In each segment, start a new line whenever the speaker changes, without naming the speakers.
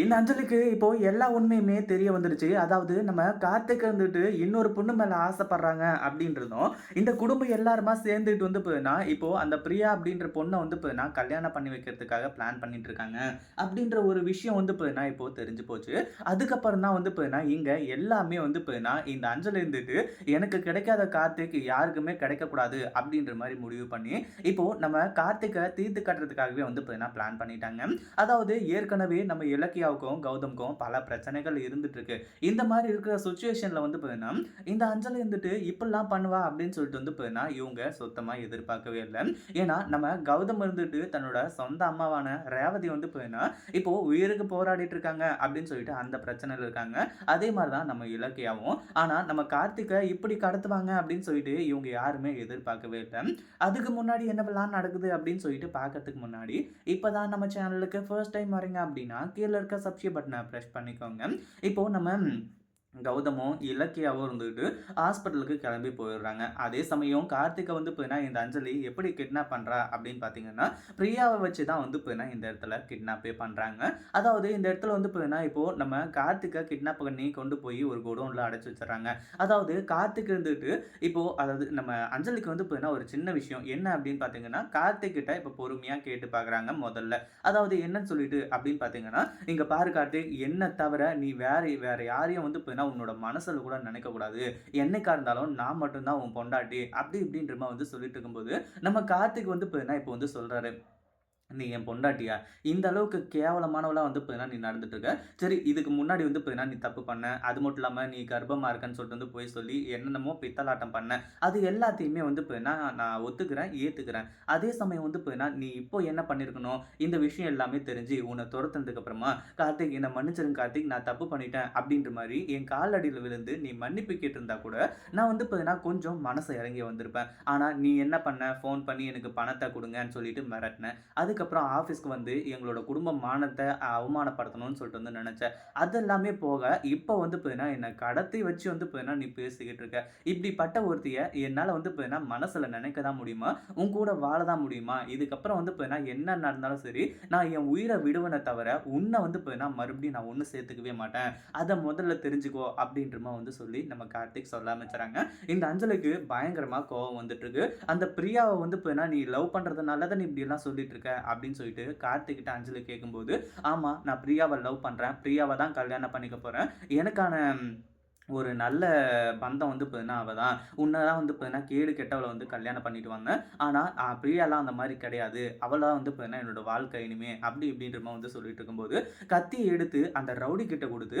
இந்த அஞ்சலிக்கு இப்போ எல்லா உண்மையுமே தெரிய வந்துடுச்சு அதாவது நம்ம கார்த்திக் வந்துட்டு இன்னொரு பொண்ணு மேல ஆசைப்படுறாங்க அப்படின்றதும் இந்த குடும்பம் எல்லாருமா சேர்ந்துட்டு வந்து போயினா இப்போ அந்த பிரியா அப்படின்ற பொண்ணை வந்து போயினா கல்யாணம் பண்ணி வைக்கிறதுக்காக பிளான் பண்ணிட்டு இருக்காங்க அப்படின்ற ஒரு விஷயம் வந்து போயினா இப்போ தெரிஞ்சு போச்சு. அதுக்கப்புறம் தான் வந்து போயினா இங்க எல்லாமே வந்து போயினா இந்த அஞ்சல் இருந்துட்டு எனக்கு கிடைக்காத கார்த்திக் யாருக்குமே கிடைக்கக்கூடாது அப்படின்ற மாதிரி முடிவு பண்ணி இப்போ நம்ம கார்த்திகை தீர்த்து கட்டுறதுக்காகவே வந்து போயினா பிளான் பண்ணிட்டாங்க. அதாவது ஏற்கனவே நம்ம இலக்கியாவுக்கும் கௌதம்க்கும் பல பிரச்சனைகள் இருந்துட்டு இருக்கு இந்த மாதிரி இருக்கிற சுச்சுவேஷனில் வந்து போயின்னா இந்த அஞ்சலி இருந்துட்டு இப்படிலாம் பண்ணுவா அப்படின்னு சொல்லிட்டு வந்து போயினா இவங்க சுத்தமாக எதிர்பார்க்கவே இல்லை. ஏன்னா நம்ம கௌதம் இருந்துட்டு தன்னோட சொந்த அம்மாவான ரேவதி வந்து போயினா இப்போ உயிருக்கு போராடிட்டு இருக்காங்க அப்படின்னு சொல்லிட்டு அந்த பிரச்சனையில் இருக்காங்க. அதே மாதிரி தான் நம்ம இலக்கியாவும். ஆனால் நம்ம கார்த்திகை இப்படி கடத்துவாங்க அப்படின்னு சொல்லிட்டு இவங்க யாருமே எதிர்பார்க்கவே இல்லை. அதுக்கு முன்னாடி என்னவெல்லாம் நடக்குது அப்படின்னு சொல்லிட்டு பார்க்கறதுக்கு முன்னாடி இப்போதான் நம்ம சேனலுக்கு ஃபர்ஸ்ட் டைம் வரீங்க அப்படின்னா கீழே இருக்க சப்ஸ்கிரைப் பட்டனை ப்ரெஸ் பண்ணிக்கோங்க இப்போ நம்ம கௌதமும் இலக்கியாவும் இருந்துட்டு ஹாஸ்பிட்டலுக்கு கிளம்பி போயிடுறாங்க. அதே சமயம் கார்த்திகை வந்து போயினா இந்த அஞ்சலி எப்படி கிட்னாப் பண்ணுறா அப்படின்னு பார்த்தீங்கன்னா பிரியாவை வச்சு தான் வந்து போயினா இந்த இடத்துல கிட்னாப்பே பண்ணுறாங்க அதாவது இந்த இடத்துல வந்து போயினா இப்போது நம்ம கார்த்திகை கிட்னாப் பண்ணி கொண்டு போய் ஒரு குடோனில் அடைச்சி வச்சிடறாங்க. அதாவது கார்த்திக் இருந்துட்டு இப்போது அதாவது நம்ம அஞ்சலிக்கு வந்து போயினா ஒரு சின்ன விஷயம். என்ன அப்படின்னு பார்த்தீங்கன்னா கார்த்திக் கிட்ட இப்போ பொறுமையாக கேட்டு பார்க்குறாங்க முதல்ல. அதாவது என்னன்னு சொல்லிட்டு அப்படின்னு பார்த்தீங்கன்னா இங்கே பாரு கார்த்திக் என்ன தவிர நீ வேற வேற யாரையும் வந்து போயினா உன்னோட மனசில் கூட நினைக்கக்கூடாது. என்னைக்கா இருந்தாலும் நான் மட்டும்தான் உன் பொண்டாட்டி. அப்படி இப்படின்ற வந்து சொல்லிட்டு இருக்கும்போது நம்ம கார்த்திக் வந்து போயினா இப்போ வந்து சொல்கிறாரு நீ என் பொண்டாட்டியா? இந்த அளவுக்கு கேவலமானவளாக வந்து பார்த்தீங்கன்னா நீ நடந்துட்டுருக்க. சரி இதுக்கு முன்னாடி வந்து பார்த்தீங்கன்னா நீ தப்பு பண்ண அது மட்டும் இல்லாமல் நீ கர்ப்பமாக இருக்கன்னு சொல்லிட்டு வந்து போய் சொல்லி என்னென்னமோ பித்தலாட்டம் பண்ண. அது எல்லாத்தையுமே வந்து பார்த்தீங்கன்னா நான் ஒத்துக்கிறேன் ஏற்றுக்கிறேன் அதே சமயம் வந்து பார்த்தீங்கன்னா நீ இப்போ என்ன பண்ணியிருக்கணும் இந்த விஷயம் எல்லாமே தெரிஞ்சு உன்னை துரத்துனதுக்கு அப்புறமா கார்த்திக் என்னை மன்னிச்சிருங்க கார்த்திக் நான் தப்பு பண்ணிட்டேன் அப்படின்ற மாதிரி என் காலடியில் விழுந்து நீ மன்னிப்பு கேட்டிருந்தா கூட நான் வந்து பார்த்தீங்கன்னா கொஞ்சம் மனசை இறங்கி வந்திருப்பேன். ஆனால் நீ என்ன பண்ண? ஃபோன் பண்ணி எனக்கு பணத்தை கொடுங்கன்னு சொல்லிட்டு மிரட்டினேன். அதுக்கு அதுக்கப்புறம் ஆஃபீஸ்க்கு வந்து எங்களோட குடும்ப மானத்தை அவமானப்படுத்தணும்னு சொல்லிட்டு வந்து நினச்சேன் அதெல்லாமே போக இப்போ வந்து பார்த்தீங்கன்னா என்னை கடத்தி வச்சு வந்து பார்த்தீங்கன்னா நீ பேசிக்கிட்டு இருக்க. இப்படிப்பட்ட ஒருத்தியை என்னால் வந்து பார்த்தீங்கன்னா மனசில் நினைக்க தான் முடியுமா? உன் கூட வாழ தான் முடியுமா? இதுக்கப்புறம் வந்து பார்த்தீங்கன்னா என்ன நடந்தாலும் சரி நான் என் உயிரை விடுவனை தவிர உன்னை வந்து பார்த்தீங்கன்னா மறுபடியும் நான் ஒன்றும் சேர்த்துக்கவே மாட்டேன். அதை முதல்ல தெரிஞ்சுக்கோ அப்படின்றமா வந்து சொல்லி நம்ம கார்த்திக் சொல்ல ஆரம்பிச்சுறாங்க. இந்த அஞ்சலுக்கு பயங்கரமாக கோவம் வந்துட்டு இருக்கு. அந்த பிரியாவை வந்து பார்த்தீங்கன்னா நீ லவ் பண்ணுறதுனால தான் நீ இப்படியெல்லாம் சொல்லிட்டு இருக்க. அப்படின்னு சொல்லிட்டு கார்த்திக்கிட்ட அஞ்சலி கேட்கும்போது ஆமாம் நான் பிரியாவை லவ் பண்ணுறேன் பிரியாவை தான் கல்யாணம் பண்ணிக்க போகிறேன் எனக்கான ஒரு நல்ல பந்தம் வந்து பார்த்தீங்கன்னா அவள் தான். உன்னதான் வந்து பார்த்தீங்கன்னா கேடு கெட்டவளை வந்து கல்யாணம் பண்ணிட்டு வந்தேன் ஆனால் பிரியாலாம் அந்த மாதிரி கிடையாது. அவளாக வந்து பார்த்தீங்கன்னா என்னோட வாழ்க்கை இனிமே அப்படி இப்படின்ற மாதிரி வந்து சொல்லிட்டு இருக்கும்போது கத்தி எடுத்து அந்த ரவுடி கிட்ட கொடுத்து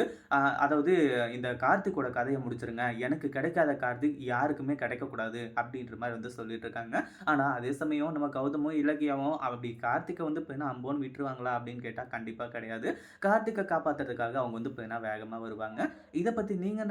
அதாவது இந்த கார்த்திகோட கதையை முடிச்சிருங்க. எனக்கு கிடைக்காத கார்த்திக் யாருக்குமே கிடைக்கக்கூடாது அப்படின்ற மாதிரி வந்து சொல்லிட்டு இருக்காங்க. ஆனால் அதே சமயம் நம்ம கௌதமும் இலக்கியாவும் அப்படி கார்த்திகை வந்து பார்த்தீங்கன்னா அம்போன்னு விட்டுருவாங்களா அப்படின்னு கேட்டால் கண்டிப்பாக கிடையாது. கார்த்திகை காப்பாற்றுறதுக்காக அவங்க வந்து பார்த்தீங்கன்னா வேகமாக வருவாங்க. இதை பற்றி நீங்கள்